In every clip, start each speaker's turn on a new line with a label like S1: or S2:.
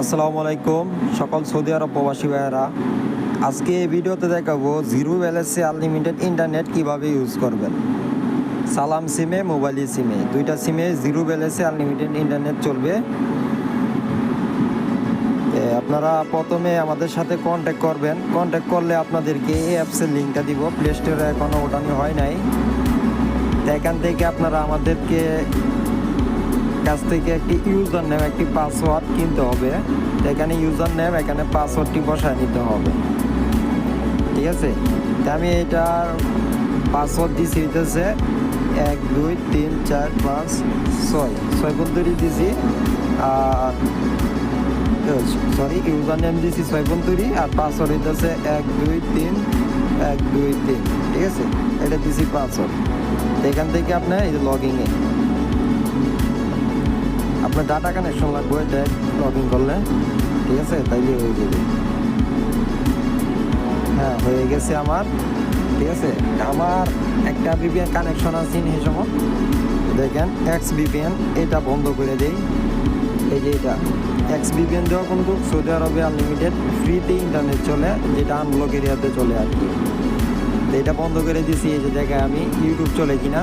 S1: আসসালামু আলাইকুম, সকল সৌদি আরব প্রবাসী ভাইয়েরা। আজকে এই ভিডিওতে দেখাবো জিরো ব্যালেন্সে আনলিমিটেড ইন্টারনেট কীভাবে ইউজ করবেন। সালাম সিমে, মোবাইল সিমে, দুইটা সিমে জিরো ব্যালেন্সে আনলিমিটেড ইন্টারনেট চলবে। আপনারা প্রথমে আমাদের সাথে কন্ট্যাক্ট করবেন। কন্ট্যাক্ট করলে আপনাদেরকে এই অ্যাপসের লিঙ্কটা দিব। প্লে স্টোরে এখনও ওঠানো হয় নাই। এখান থেকে আপনারা আমাদেরকে কাছ থেকে একটি ইউজার নেম একটি পাসওয়ার্ড কিনতে হবে। এখানে ইউজার নেম এখানে পাসওয়ার্ডটি বসায় নিতে হবে। ঠিক আছে? আমি এটার পাসওয়ার্ড দিছি, হইতেছে এক, দুই, তিন, চার, পাঁচ, ছয়। ছয় পদ্ধতি দিছি, আর সরি ইউজার নেম দিছি ছয় পদ্ধতি আর পাসওয়ার্ড হইতেছে এক, দুই, তিন, এক, দুই, তিন। ঠিক আছে? এটা দিছি পাসওয়ার্ড এখান থেকে আপনার এই লগ ইনে আপনার ডাটা কানেকশন লাগবে, এটা লগ ইন করলে, ঠিক আছে? তাইলে হয়ে যাবে। হ্যাঁ হয়ে গেছে আমার, ঠিক আছে? আমার একটা বিপিএন কানেকশন আছে এই সময়। দেখেন এক্স বিপিএন এটা বন্ধ করে দেই। এই যে এটা এক্স বিপিএন দেওয়া কিন্তু সৌদি আরবে আনলিমিটেড ফ্রিতে ইন্টারনেট চলে, যেটা আনব্লক এরিয়াতে চলে আর কি। এটা বন্ধ করে দিছি, এই যে জায়গায় আমি ইউটিউব চলে কিনা।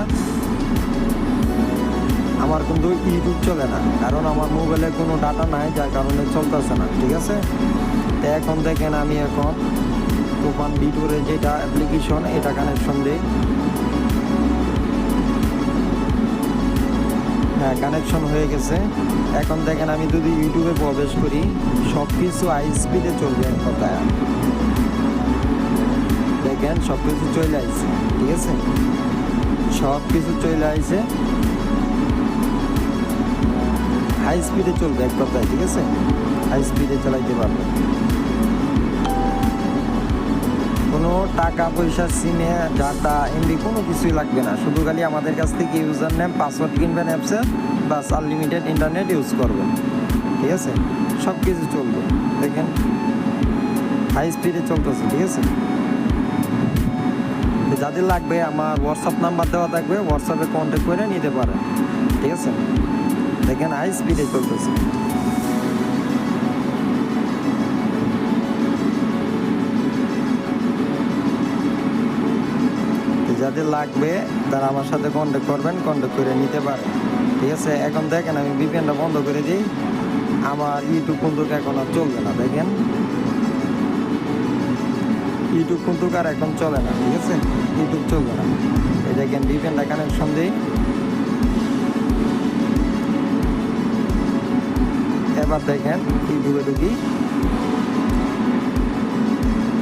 S1: আমার কিন্তু ইউটিউব চলে না, কারণ আমার মোবাইলে কোনো ডাটা নাই, যার কারণে চলতেছে না, ঠিক আছে? তো এখন দেখেন আমি এখন তুফান বিটুরের যেটা অ্যাপ্লিকেশন এটা কানেকশন দিই। হ্যাঁ কানেকশন হয়ে গেছে। এখন দেখেন আমি যদি ইউটিউবে প্রবেশ করি সব কিছু হাই স্পিডে চলবে এক কথায়। দেখেন সব কিছু চলে আসছে, ঠিক আছে? সব কিছু চলে আসছে। হাই স্পিডে চলবে এক কথায় ঠিক আছে? হাই স্পিডে চালাইতে পারবে। কোনো টাকা পয়সা সিমে ডাটা এমবি কোনো কিছুই লাগবে না। শুধু খালি আমাদের কাছ থেকে ইউজার নেম পাসওয়ার্ড কিনবেন অ্যাপসে বাস আনলিমিটেড ইন্টারনেট ইউজ করবেন। ঠিক আছে? সব কিছু চলবে। দেখেন, হাই স্পিডে চলতেছে, ঠিক আছে? যাদের লাগবে, আমার হোয়াটসঅ্যাপ নাম্বার দেওয়া থাকবে হোয়াটসঅ্যাপে কন্ট্যাক্ট করে নিতে পারেন। ঠিক আছে? দেখেন হাই স্পিডে চলতেছে। যাদের লাগবে, তারা আমার সাথে কন্ট্যাক্ট করবেন কন্ট্যাক্ট করে নিতে পারেন। ঠিক আছে? এখন দেখেন, আমি বিপিএনটা বন্ধ করে দিই। আমার ইউটিউব কিন্তু এখন আর চলবে না, দেখেন। ইউটিউব কিন্তু আর এখন চলে না, ঠিক আছে? ইউটিউব চলবে না। এই দেখেন বিপিএনটা কানেকশন দিই। এবার দেখেন ইউটিউবে ঢুকি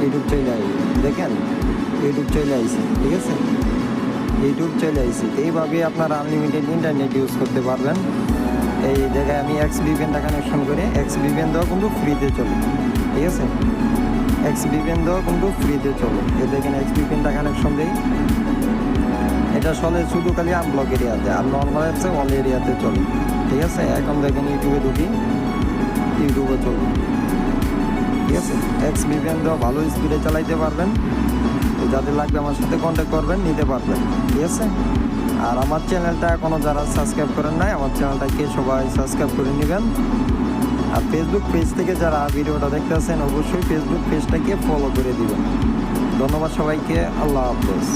S1: ইউটিউব চলে আসবে দেখেন ইউটিউব চলে আসছে ঠিক আছে? ইউটিউব চলে আসছে এইভাবে আপনারা আনলিমিটেড ইন্টারনেট ইউজ করতে পারবেন। এই জায়গায় আমি এক্স বিপিএনটা কানেকশন করে এক্স বিপিএন দেওয়া কিন্তু ফ্রিতে চলে। ঠিক আছে? এক্স বিপিএন দেওয়া কিন্তু ফ্রিতে চলে। এই দেখেন এক্স বিপিএনটা কানেকশন দিই। এটা চলে শুধু খালি আনব্লক এরিয়াতে আর নর্মাল হচ্ছে অল এরিয়াতে চলে। ঠিক আছে? এখন দেখেন ইউটিউবে ঢুকি। ইউটিউবে চলবে ঠিক আছে? এক্স বিপিএন দেওয়া ভালো স্পিডে চালাইতে পারবেন। তো যাদের লাগবে আমার সাথে কন্ট্যাক্ট করবেন, নিতে পারবেন। ঠিক আছে? আর আমার চ্যানেলটা এখনও যারা সাবস্ক্রাইব করেন নাই, আমার চ্যানেলটাকে সবাই সাবস্ক্রাইব করে নেবেন। আর ফেসবুক পেজ থেকে যারা ভিডিওটা দেখতেছেন, অবশ্যই ফেসবুক পেজটাকে ফলো করে দিবেন। ধন্যবাদ সবাইকে। আল্লাহ হাফেজ।